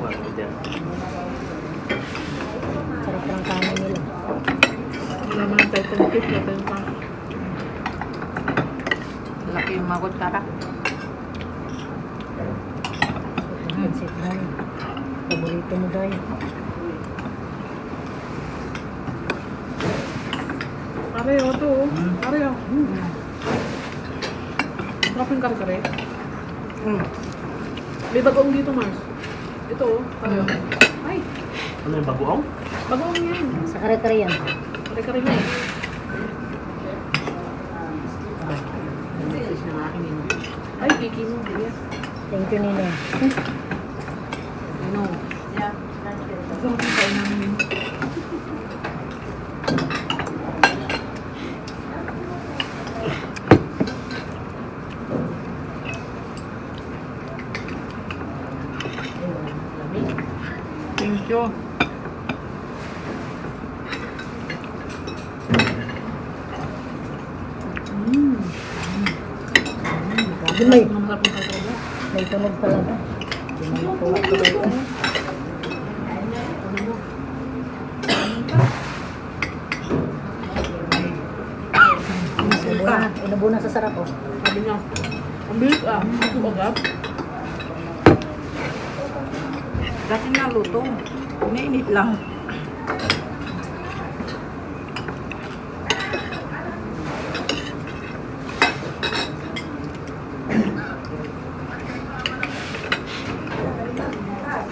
Sarap ng kanin nila. Wala naman tayo tungkit. Wala pa. Laki yung magot kara. Pansit mo. Paborito mo yun. Pareho to. oh. Pareho. Sarap yung kare-kare. Mm. May bagoong dito, Mars. Ito, oh. Pareho. Ay, Ano yung bagoong? bagoong yan. Sa kare-kare yan. Kare-kare na eh. Message ng akin yun. Ay, kiki mo. Yes. Thank you, Nino. Ano? Yeah. Sarap yung kain namin. You. Mm. Di may, may tunog talaga. Di may tunog. Ano mo? Inubo na. Inubo na sa sarap oh. Sabi niya, ang bilis ah. Ako agad. Dati na luto. Inainit lang.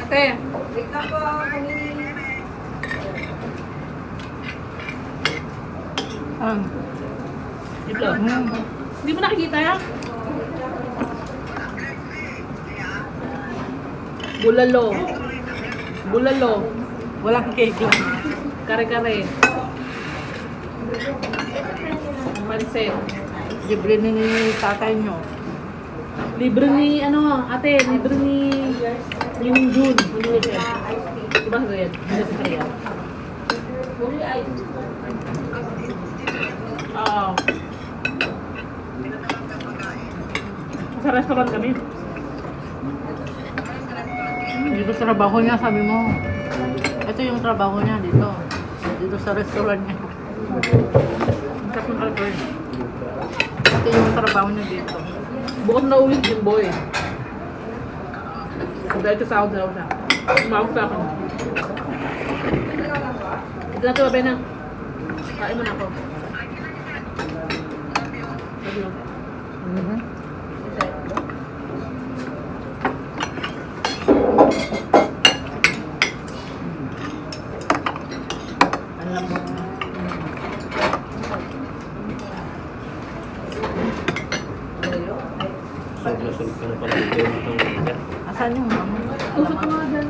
Ate, Ah, ito. mm. Hindi mo nakikita yan? Bulalo. Bulalo. Walang cake lang. Kare-kare. Pansit. Libre ni tatay nyo. Libre ni, ano, ate, libre ni. Ano siya? Diba sa yan? Ano sa kaya? Oo. Sa restaurant kami. Dito sa trabaho niya, sabi mo. Ito yung trabaho niya dito. Dito sa restaurant niya. Ang sarap ng. Ito yung trabaho niya dito. Bukod na uwi yung boy. Dahil ito sahod na daw siya. Umawag sa akin. Ito na ito, na. Kain mo na ako. Sabi mo. Mhm. Ang lambot na. Sobrang ka na pala dito yung itong. Asan yung mama? Tusok nga dyan.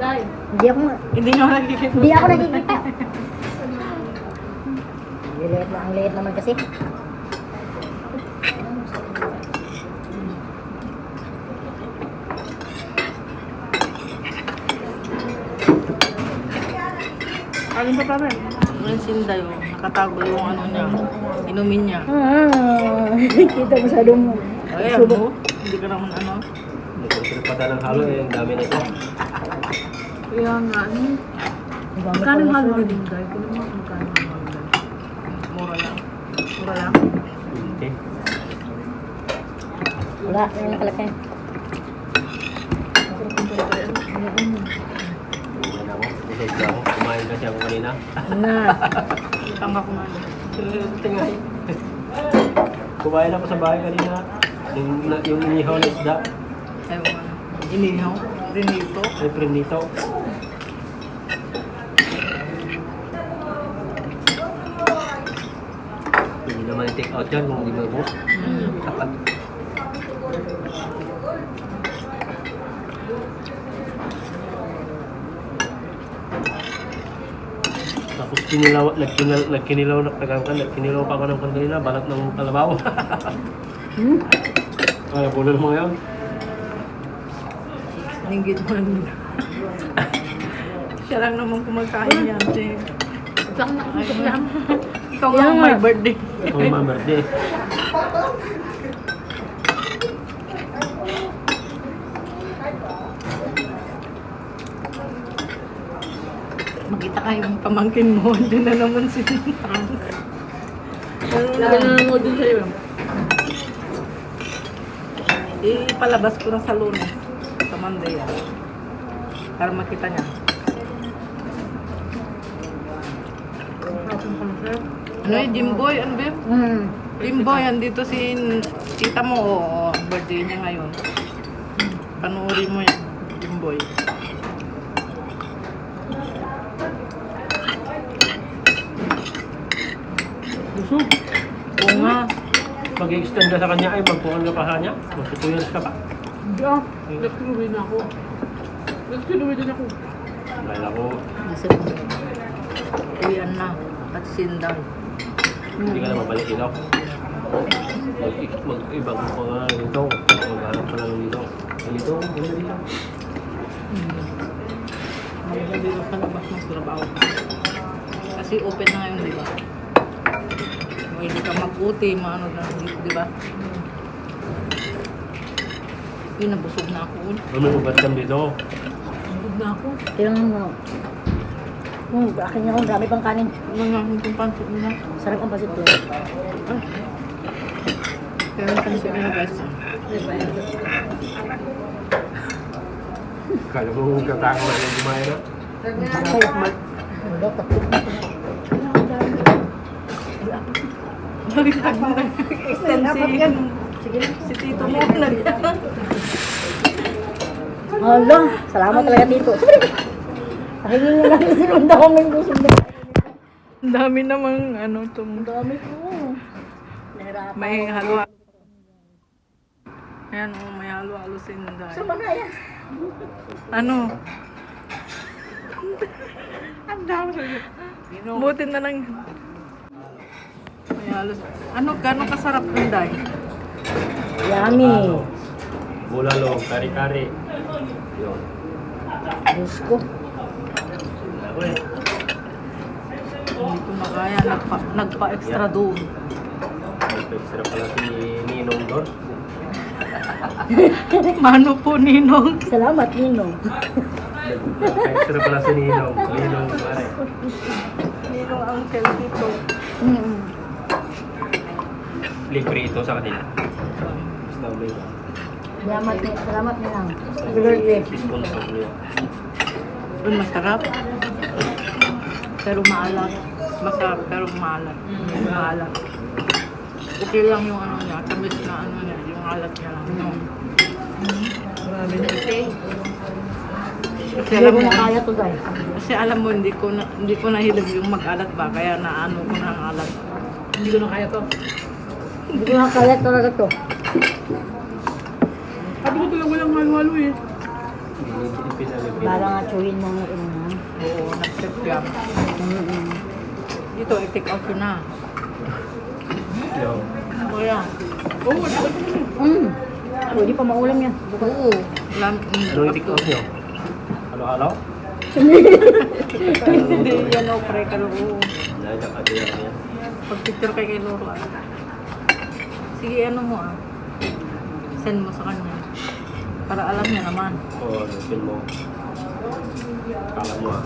Dahil. Hindi ako, Hindi nyo nakikita. hindi ako nakikita. Lilit na, ang liit naman kasi. Kanin pa pa rin. Yung sinday, oh. nakatago yung ano niya. Inumin niya. Ah, kita masyado mo. Ay, ano? Hindi ka naman ano. Nagpapalip pa tayo ng halo eh. Ang dami nito. Kaya nga, ano? Magkano halo sa- din, guys? Kung mo, magkano halo din? Mura lang. Mura lang. Okay. Wala, yung nakalaki. Masarap yung kare-kare. ano? Kumain na ako. Kumain kasi ako kanina. Na. Ko na. Tingay. Kumain ako sa bahay kanina. Yung, yung inihaw na isda. Na. Inihaw. Rinito. Ay, prinito. Hindi naman i-take out yan kung hindi mo ubos. Mm. Nagkinilaw, nagkinilaw na kagangkan, nagkinilaw pa ako ng kanina, balat ng kalabaw. Hmm? Ay, bulol mo yun. Linggit mo lang. Siya lang naman kumakain yan. Si... Isang lang. Ikaw nga may nga. birthday. Ikaw mamerde. Makita ka yung pamangkin mo. Doon na naman si Lagi na nanonood din sa'yo. Ipalabas ko na sa lunes. Sa Monday. ah. Para makita niya. Ano yung Jimboy? Ano ba? Hmm. Jimboy, andito si tita mo. Oo, birthday niya ngayon. Panuorin mo yan, Jimboy. Busog. Oo nga. Mag-extend ka sa kanya ay magpukan ka pa sa kanya. Magtutuyos ka pa. Hindi ah. Na ako. Nag-kinuwi din ako. Dahil ako, Isip ko. Uyan na. At sindaw. hindi ka na mabalik dito. Mag mag-ibang ko nga dito. Maghanap ka lang dito. Dito, dito, dito. Maganda dito sa labas ng trabaho. Kasi open na ngayon, di ba? Pwede ka mag-uti, maano na, di ba? Uy, nabusog na ako. Lumubat kang dito. Busog na ako. Tingnan mo. Hmm, akin niya kung dami pang kanin. Ano nga yung pansit nila? Sarap ang pasit ko. Ah. Kaya yung pansit nila guys. Kala mo kung katako na yung kumain na. Ay, Wala, tapos na ko. Nagtag mo na extend si, na. si Tito mo. Hala, salamat talaga dito. Pakingin nyo lang sinunda ko ng gusto mo. Ang dami namang ano Ang itong dami ko. May halo Ayan oh, may halo-halo sinday. Sama na yan. Ano? Ang dami. Buti na lang. Ano, gano'ng kasarap ng day? Yummy. Bulalo, kari-kari. Yun. Diyos ko. Hindi ko makaya. Nagpa, nagpa-extra doon. Extra pala si Ninong doon. Mano po, Ninong? Salamat, Nino. Extra pala si Ninong. Ninong, pare. Ninong ang dito. Mm. Libre ito sa kanila. Salamat, ni salamat Ninang. Happy birthday. sponsor niyo. Uy, masarap. Pero maalat. Masarap, pero maalat. Maalat. Okay lang yung ano niya, tamis na ano niya, yung alat niya lang. No. Grabe na ito. Kasi alam mo, na kaya to, guys. kasi alam mo, hindi ko na, hindi ko nahilig yung mag-alat ba, kaya naano ko na ang alat. Hindi ko na kaya to. Hindi na kaya talaga to. Sabi ko talaga walang halo-halo eh. Hindi pinalibre. Para nga chewin mo ng ino. Oo, nag-trip. Mm-mm. Dito, i-take out ko na. Yo. Kuya. Oo, wala ko. Mm. Pwede pa maulam yan. Oo. Lam, Anong itik-out niyo? Halo-halo? Hindi, yan o, pre, ka oo. Dahil nakatira niya. Pag-picture kay kay Loro, ah. Sige, ano mo ah. Send mo sa kanya. Para alam niya naman. O, lupin mo. Kala mo ah.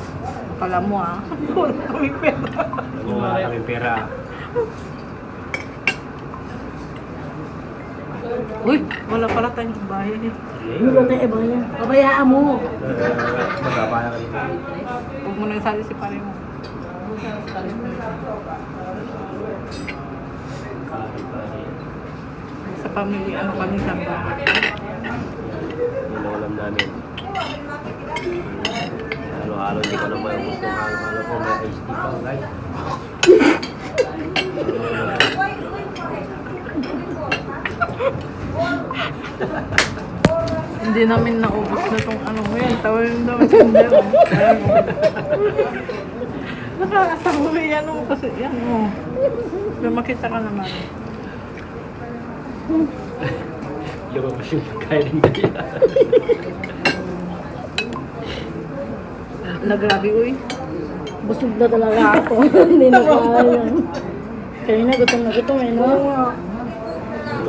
Akala mo ah. Wala kami pera. Mo wala kami pera. Uy, wala pala tayong bahay. Hindi. Hindi ko tayo iba yan. Pabayaan mo. Magkabaya ka dito. Huwag mo nang sali si pare mo. Kari-kari. Sa pamilya, ano kami sa bahay. Yun ang alam namin. Halo-halo, hindi ko naman gusto halo-halo ko. May HD pa, guys. Hindi namin naubos na tong ano mo yan. Yung daw. Nakakatawa yan o. Kasi yan o. May makita ka naman. Lumabas yung pagkain nila. Nagrabi, uy. Busog na talaga ako. Hindi na kaya. Kanina gutom na gutom eh, no?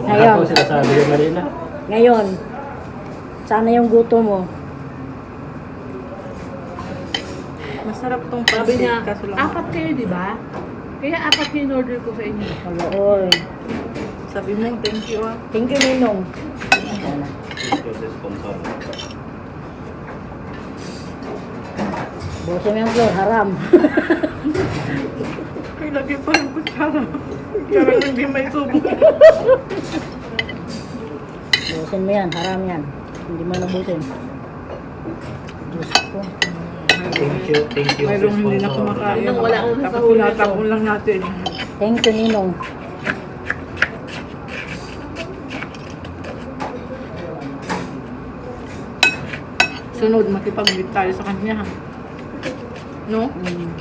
Hapon sinasabi yung kanina. Ngayon, sana yung gutom mo. Masarap tong Sabi pansit. niya, kaso lang- apat kayo, di ba? Kaya apat yung order ko sa inyo. Oy. Sabi mo, thank you ah. Thank you, Ninong. Sa. Busin mo yung floor, haram. Ay, lagi pa ng kutsara. Parang hindi may subo. Busin mo yan, haram yan. Hindi mo nabusin. Diyos ko. Thank you, thank you. Mayroong hindi na kumakain. Nang wala akong tinatapon lang natin. Thank you, Ninong. Sunod, makipag-meet tayo sa kanya. ha? No? Mm.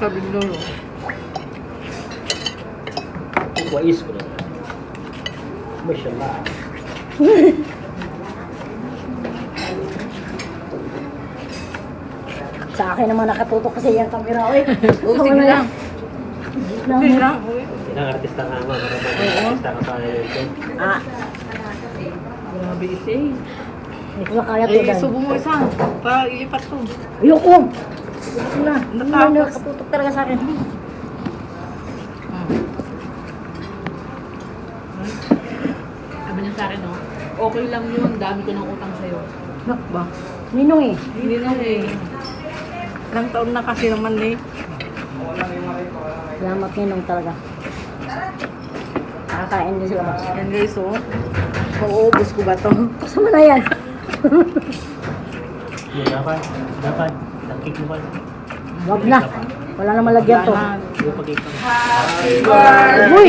Sabi ni Lolo. Wais ko na. Mashallah. Sa akin naman nakatutok kasi yung camera. Uy, Oo, sige lang. lang. Sige lang. Ilang artista nga mo. Maraming artista ka sa ito. Ah, Grabe isa eh. hindi ko na kaya Eh, tudan. subo mo isa. Para ilipat to. Ayoko! Ayoko na. Hindi na Natapos. nakatutok talaga sa akin. Hmm. Sabi niya sa akin, no? Okay lang yun, dami ko ng utang sa'yo. Nak ba? Ninong eh. Hindi na eh. Ilang taon na kasi naman eh. Salamat Ninong talaga. Nakakain din sila. Yan guys, oh. Mauubos ko ba to? Kasama na yan. Yung dapat, dapat. Cake mo ba? Wag na. Wala na malagyan to. Yung pag-cake mo. Uy!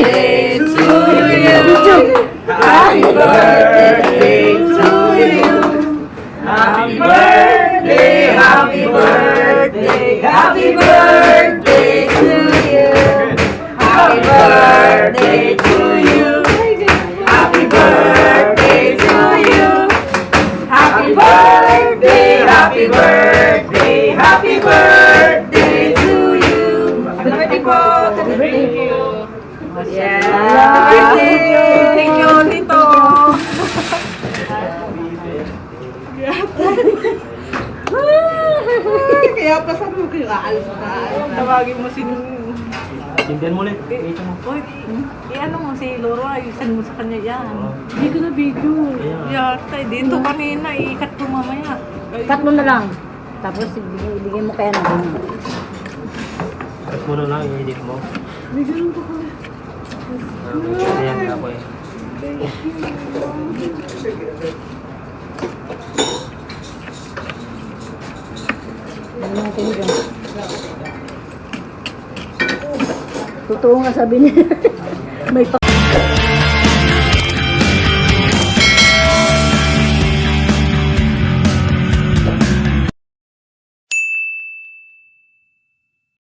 Happy birthday to you. Happy birthday, Kaya pa sabi mo kayo, aalis mo ka. Tawagin mo si... Sindihan mo ulit. Ito mo. Uy, i-ano mo si Loro, ayusin mo sa kanya yan. Hindi ko na video. Kaya. Yata, dito kanina, ikat ko mamaya. Cut mo na lang. Tapos ibigay, mo kaya na. Cut mo na lang, i-edit mo. Ganun pa kami. Ah, Ayan ako eh. Ninong thank you. Totoo nga sabi niya.